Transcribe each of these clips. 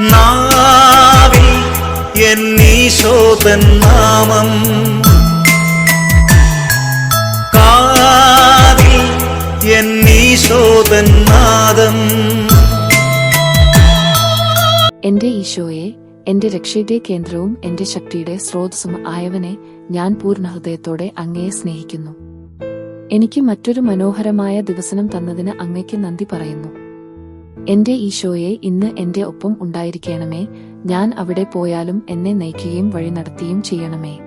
നാവിൽ എന്നീശോതൻ നാമം. കാതിൽ എന്നീശോതൻ നാദം. എന്റെ ഈശോയെ എന്റെ രക്ഷയുടെ കേന്ദ്രവും എന്റെ ശക്തിയുടെ സ്രോതസ്സും ആയവനെ ഞാൻ പൂർണ ഹൃദയത്തോടെ അങ്ങയെ സ്നേഹിക്കുന്നു. എനിക്ക് മറ്റൊരു മനോഹരമായ ദിവസനം തന്നതിന് അങ്ങയ്ക്ക് നന്ദി പറയുന്നു. എന്റെ ഈശോയെ ഇന്ന് എന്റെ ഒപ്പം ഉണ്ടായിരിക്കണമേ. ഞാൻ അവിടെ പോയാലും എന്നെ നയിക്കുകയും വഴി നടത്തുകയും ചെയ്യണമേ.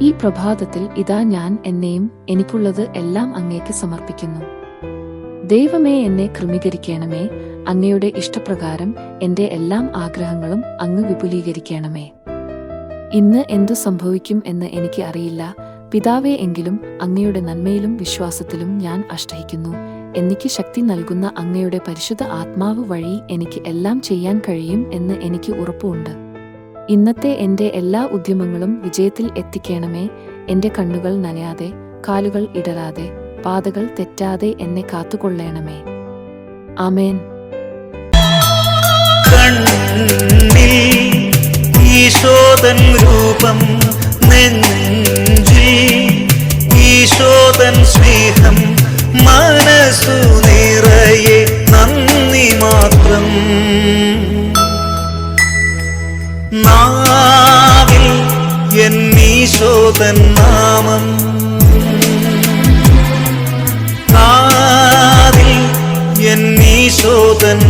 ഈ പ്രഭാതത്തിൽ ഇതാ ഞാൻ എന്നെയും എനിക്കുള്ളത് എല്ലാം അങ്ങേക്ക് സമർപ്പിക്കുന്നു. ദൈവമേ എന്നെ ക്രമീകരിക്കണമേ. അങ്ങയുടെ ഇഷ്ടപ്രകാരം എന്റെ എല്ലാം ആഗ്രഹങ്ങളും അങ്ങ് വിപുലീകരിക്കണമേ. ഇന്ന് എന്തു സംഭവിക്കും എന്ന് എനിക്ക് അറിയില്ല. പിതാവേ എങ്കിലും അങ്ങയുടെ നന്മയിലും വിശ്വാസത്തിലും ഞാൻ അഷ്ടഹിക്കുന്നു എനിക്ക് ശക്തി നൽകുന്ന അങ്ങയുടെ പരിശുദ്ധ ആത്മാവ് വഴി എനിക്ക് എല്ലാം ചെയ്യാൻ കഴിയും എന്ന് എനിക്ക് ഉറപ്പുണ്ട്. ഇന്നത്തെ എന്റെ എല്ലാ ഉദ്യമങ്ങളും വിജയത്തിൽ എത്തിക്കണമേ. എന്റെ കണ്ണുകൾ നനയാതെ കാലുകൾ ഇടരാതെ പാതകൾ തെറ്റാതെ എന്നെ കാത്തുകൊള്ളണമേ. ആമേൻ. ഈശോതൻ രൂപം ഈശോതൻ സ്നേഹം മനസ്സു നിറയെ നന്ദി മാത്രം നാവിൽ എന്നീശോതൻ നാമം കാതിൽ എന്നീശോതൻ